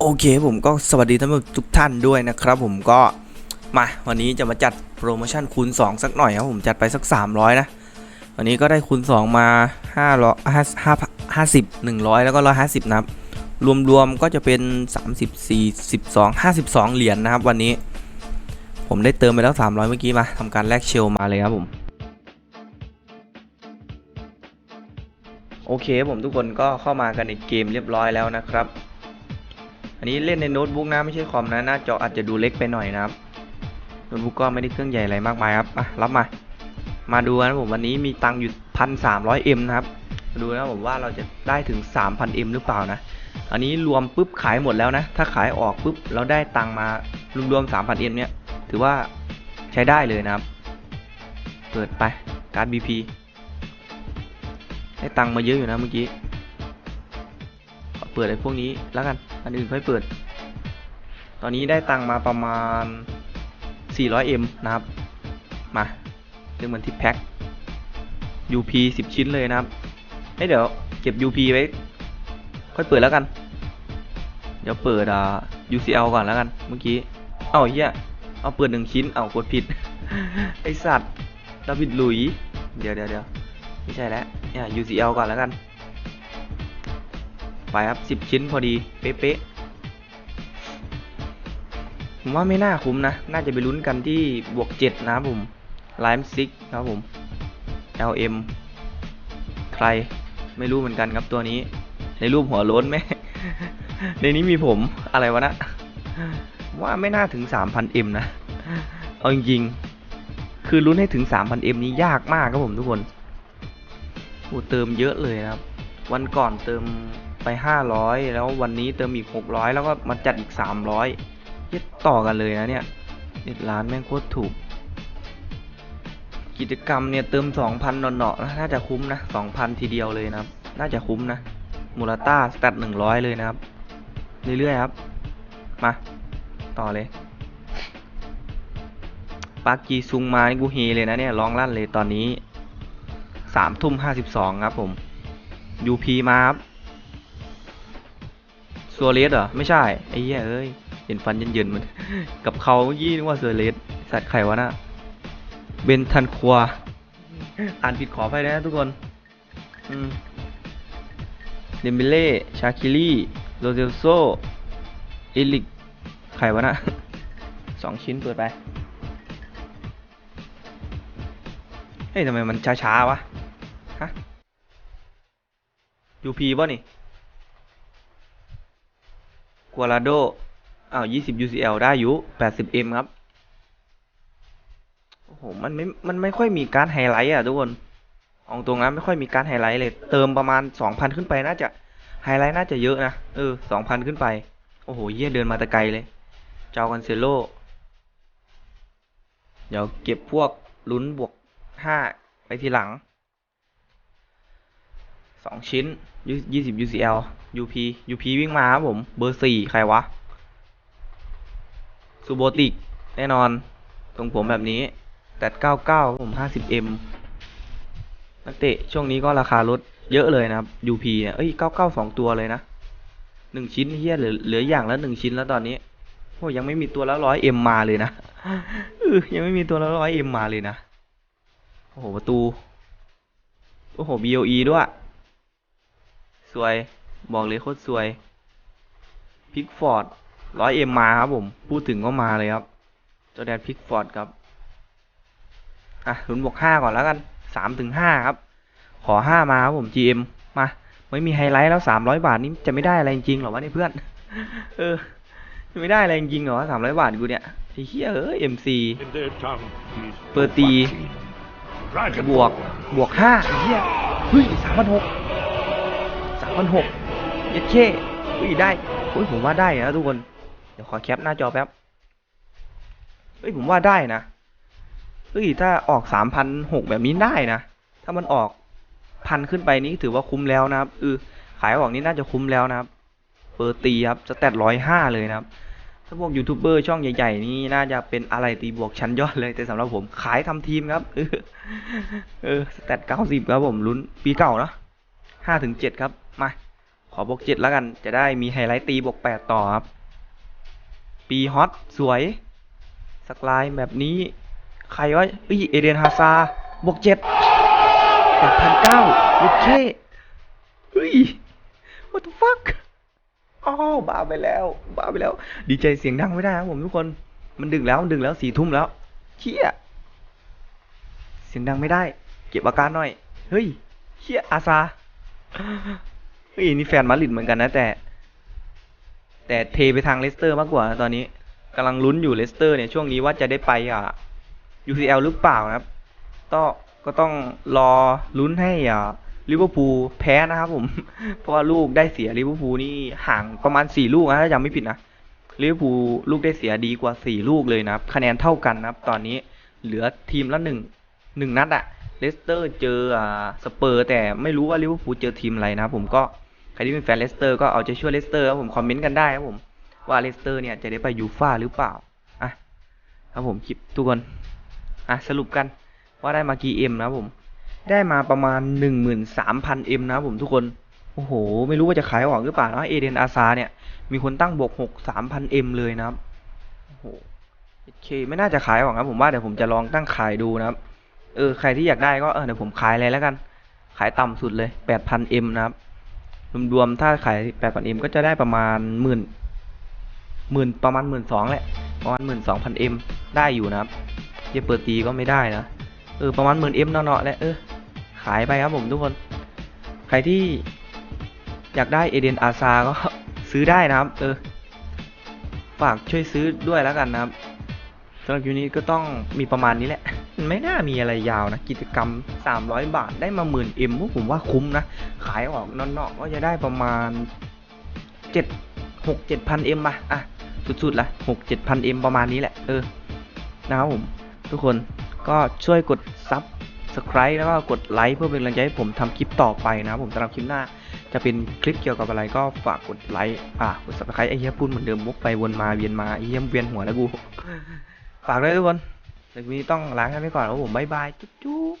โอเคผมก็สวัสดีท่านผู้ชมทุกท่านด้วยนะครับผมก็มาวันนี้จะมาจัดโปรโมชั่นคูณ 2 สักหน่อยครับผมจัดไปสัก 300 นะ วันนี้ก็ได้คูณ 2 มา500 5 50 100 แล้วก็ 150 นะครับ รวมๆก็จะเป็น34 12 52 เหรียญนะครับ วันนี้ ผมได้เติมไปแล้ว 300 เมื่อกี้มาทำการแลกเชลมาเลยครับผมโอเคผมทุกคนก็เข้ามากันในเกมเรียบร้อยแล้วนะครับ อันนี้เล่นในโน้ตบุ๊กนะไม่ใช่คอมนะหน้าจออาจจะดูเล็กไปหน่อยนะครับโน้ตบุ๊กก็ไม่ได้เครื่องใหญ่อะไรมากมายครับอะรับมา มาดูนะผมวันนี้มีตังค์อยู่พันสามร้อยเอ็มนะครับมาดูนะผมว่าเราจะได้ถึงสามพันเอ็มหรือเปล่านะอันนี้รวมปุ๊บขายหมดแล้วนะ ถ้าขายออกปุ๊บเราได้ตังค์มารวมๆสามพันเอ็มเนี่ย ถือว่าใช้ได้เลยนะครับ เปิดไปการ์ด BP ได้ตังค์มาเยอะอยู่นะเมื่อกี้เปิดไอ้พวกนี้แล้วกัน อันอื่นค่อยเปิด ตอนนี้ได้ตังมาประมาณ 400M นะครับ มาเรื่องมันที่แพ็ค UP 10 ชิ้นเลยนะครับให้ยเดี๋ยวเก็บ UP ไว้ ค่อยเปิดแล้วกัน เดี๋ยวเปิดอ่า UCL ก่อนแล้วกัน เมื่อกี้ เอ้าเฮียเอาเปิดหนึ่งชิ้น เอากดผิด ไอสัตว์ดาวิดหลุย เดี๋ยวเดี๋ยวเดี๋ยวไม่ใช่แล้วเนี่ย UCL ก่อนแล้วกัน ไปครับ 10 ชิ้นพอดี เป๊ะๆ ผมว่าไม่น่าคุ้มนะ น่าจะไปลุ้นกันที่บวก 7 นะครับผมไลม์ซิกครับผม LM ใครไม่รู้เหมือนกันครับตัวนี้ ในรูปหัวโล้นไหม ในนี้มีผมอะไรวะนะ ว่าไม่น่าถึง 3,000M นะ เอาจริงๆ คือลุ้นให้ถึง 3,000M นี้ยากมากครับผมทุกคนโอ้เติมเยอะเลยนะครับ วันก่อนเติม ไป 500 แล้ววันนี้เติมอีก 600 แล้วก็มาจัดอีก 300ย็ดต่อกันเลยนะเนี่ยเจ็ดล้านแม่งโคตรถูก กิจกรรมเนี่ยเติม 2,000เนาะนะน่าจะคุ้มนะ2,000 ทีเดียวเลยนะครับ น่าจะคุ้มนะ มูลต้าสแตท100 เลยนะครับ เรื่อยๆครับ มา ต่อเลยปากีซุงมานี่กูเฮเลยนะเนี่ยร้องลั่นเลยตอนนี้สามทุ่มห้าสิบสองครับผม UP มาครับ ซัวเรสเหรอ ไม่ใช่ ไอ้เหี้ยเอ้ย เห็นฟันเย็นๆมัน กับเขาเมื่นึกว่าซัวเรสสัตว์ไข่วะน่ะเบนทันควาอ่านผิดขอไปนะทุกคนอืมเดมเบเล่ ชาคิลี่ โรเซลโซเอลิก ไข่วะน่ะสองชิ้นเปิดไป เฮ้ยทำไมมันช้าๆวะ ฮะ UP ป่ะนี่ กัวลาโดอ้าว20 UCL ได้อยู่ 80M ครับ โอ้โห มันไม่ มันไม่ค่อยมีการไฮไลท์อะทุกคนเอาตรงนั้นไม่ค่อยมีการไฮไลท์เลย เติมประมาณ2,000ขึ้นไปน่าจะไฮไลท์น่าจะเยอะนะ เออ2,000ขึ้นไป โอ้โห เยี่ยเดินมาแตะไกลเลย เจ้ากันเซโล เดี๋ยวเก็บพวกลุ้นบวกห้าไปทีหลัง สองชิ้นยี่สิบ UCL UP UP วิ่งมาครับผม เบอร์สี่ใครวะซูโบติก แน่นอนตรงผมแบบนี้แต่เก้าเก้าผมห้าสิบ M นักเตะช่วงนี้ก็ราคาลดเยอะเลยนะครับ UP เนี่ย เอ้ยเก้าเก้าสองตัวเลยนะหนึ่งชิ้นเฮียเหลือเหลืออย่างละหนึ่งชิ้นแล้วตอนนี้โอ้ยังไม่มีตัวละร้อย M มาเลยนะยังไม่มีตัวละร้อย M มาเลยนะ โอ้โหประตู โอ้โห BOE ด้วย สวย บอกเลยโคตรสวยพิกฟอร์ดร้อยเอ็มมาครับผม พูดถึงก็มาเลยครับจอแดนพิกฟอร์ดครับ อะลุ้นบวกห้าก่อนแล้วกันสามถึงห้าครับ ขอห้ามาครับผม GM มา ไม่มีไฮไลท์แล้วสามร้อยบาทนี้จะไม่ได้อะไรจริงๆหรอวะเนี่ยเพื่อน เออ จะไม่ได้อะไรจริงๆเหรอสามร้อยบาทกูเนี่ยไอ้เหี้ยเอ้ย MC In their tongue, he's เปิดตี Dragon บวก บวกห้าไอ้เหี้ยเฮ้ยสามพันหกสาม พันหกเย็ดเช่เฮ้ยได้เฮ้ยผมว่าได้นะทุกคน เดี๋ยวขอแคปหน้าจอแป๊บเฮ้ยผมว่าได้นะเฮ้ยถ้าออกสามพันหกแบบนี้ได้นะ ถ้ามันออกพันขึ้นไปนี้ถือว่าคุ้มแล้วนะครับเออขายออกนี้น่าจะคุ้มแล้วนะครับเปอร์ตีครับสแตทร้อยห้าเลยนะครับ ถ้าพวกยูทูบเบอร์ช่องใหญ่ๆนี่น่าจะเป็นอะไรตีบวกชั้นยอดเลย แต่สำหรับผมขายทำทีมครับ เออเออสแตทเก้าสิบครับผมลุ้นปีเก่าเนาะ ห้าถึงเจ็ดครับ มา ขอบวกเจ็ดแล้วกัน จะได้มีไฮไลท์ตีบวกแปดต่อครับ ปีฮอตสวยสกลายแบบนี้ ใครวะเอ้ยเอเดนฮาซาบวกเจ็ดแปดพันเก้าลูกเช่เฮ้ย what the fuck อ้าวบ้าไปแล้ว บ้าไปแล้ว ดีใจเสียงดังไม่ได้ครับผมทุกคน มันดึกแล้วมันดึกแล้วสี่ทุ่มแล้วเชี่ยเสียงดังไม่ได้ เก็บอาการหน่อย เฮ้ยเชี่ยอาซา เฮ้ยนี่แฟนมาดริดเหมือนกันนะแต่ แต่เทไปทางเลสเตอร์มากกว่า ตอนนี้กำลังลุ้นอยู่เลสเตอร์เนี่ยช่วงนี้ว่าจะได้ไปอะ UCL หรือเปล่านะครับก็ก็ต้องรอลุ้นให้อ่าลิเวอร์พูลแพ้นะครับผม เพราะว่าลูกได้เสียลิเวอร์พูลนี่ห่างประมาณสี่ลูกนะถ้าจำไม่ผิดนะลิเวอร์พูลลูกได้เสียดีกว่าสี่ลูกเลยนะครับ คะแนนเท่ากันนะครับ ตอนนี้เหลือทีมละหนึ่ง หนึ่งนัดอะเลสเตอร์เจอสเปอร์แต่ไม่รู้ว่าลิเวอร์พูลเจอทีมอะไรนะครับผมก็ใครที่เป็นแฟนเลสเตอร์ก็เอาใจช่วยเลสเตอร์ครับผมคอมเมนต์กันได้ครับผมว่าเลสเตอร์เนี่ยจะได้ไปยูฟ่าหรือเปล่าอะครับผมคลิปทุกคนอะสรุปกันว่าได้มากี่เอ็มนะผมได้มาประมาณหนึ่งหมื่นสามพันเอ็มนะผมทุกคนโอ้โห ไม่รู้ว่าจะขายออกหรือเปล่านะเอเดนอาซาเนี่ยมีคนตั้งบวกหกสามพันเอ็มเลยนะครับโอ้โหโอเคไม่น่าจะขายออกนะผมว่าเดี๋ยวผมจะลองตั้งขายดูนะครับ เออใครที่อยากได้ก็เออเดี๋ยวผมขายเลยแล้วกัน ขายต่ำสุดเลยแปดพันเอ็มนะครับ รวมๆถ้าขายแปดพันเอ็มก็จะได้ประมาณหมื่นหมื่นประมาณหมื่นสองแหละประมาณหมื่นสองพันเอ็มได้อยู่นะครับเยเปิดตีก็ไม่ได้นะเออประมาณหมื่นเอ็มเนาะๆแหละเออขายไปครับผมทุกคน ใครที่อยากได้เอเดนอาซาก็ซื้อได้นะครับ เออ ฝากช่วยซื้อด้วยแล้วกันนะครับสำหรับคลิปนี้ก็ต้องมีประมาณนี้แหละ ไม่น่ามีอะไรยาวนะ กิจกรรม 300 บาทได้มาหมื่นเอ็มพวกผมว่าคุ้มนะ ขายออกนอกๆก็จะได้ประมาณ 7 6 7พันเอ็มป่ะอะ สุดๆละ6 7พันเอ็มประมาณนี้แหละ เออ นะครับผม ทุกคนก็ช่วยกดซับสไคร b e แล้วก็กดไลค์เพื่อเป็นกำลังใจให้ผมทำคลิปต่อไปนะครับผมสำหรับคลิปหน้าจะเป็นคลิปเกี่ยวกับอะไรก็ฝากกดไลค์อะกดซับสไคร b e ไอ้เหี้ยพูดเหมือนเดิมมุกไปวนมาเวียนมาไอ้เหี้ยเวียนหัวแล้วกู ฝากด้วยทุกคน เดี๋ยววันนี้ต้องล้างกันไปก่อนครับผมบายบายจุ๊บ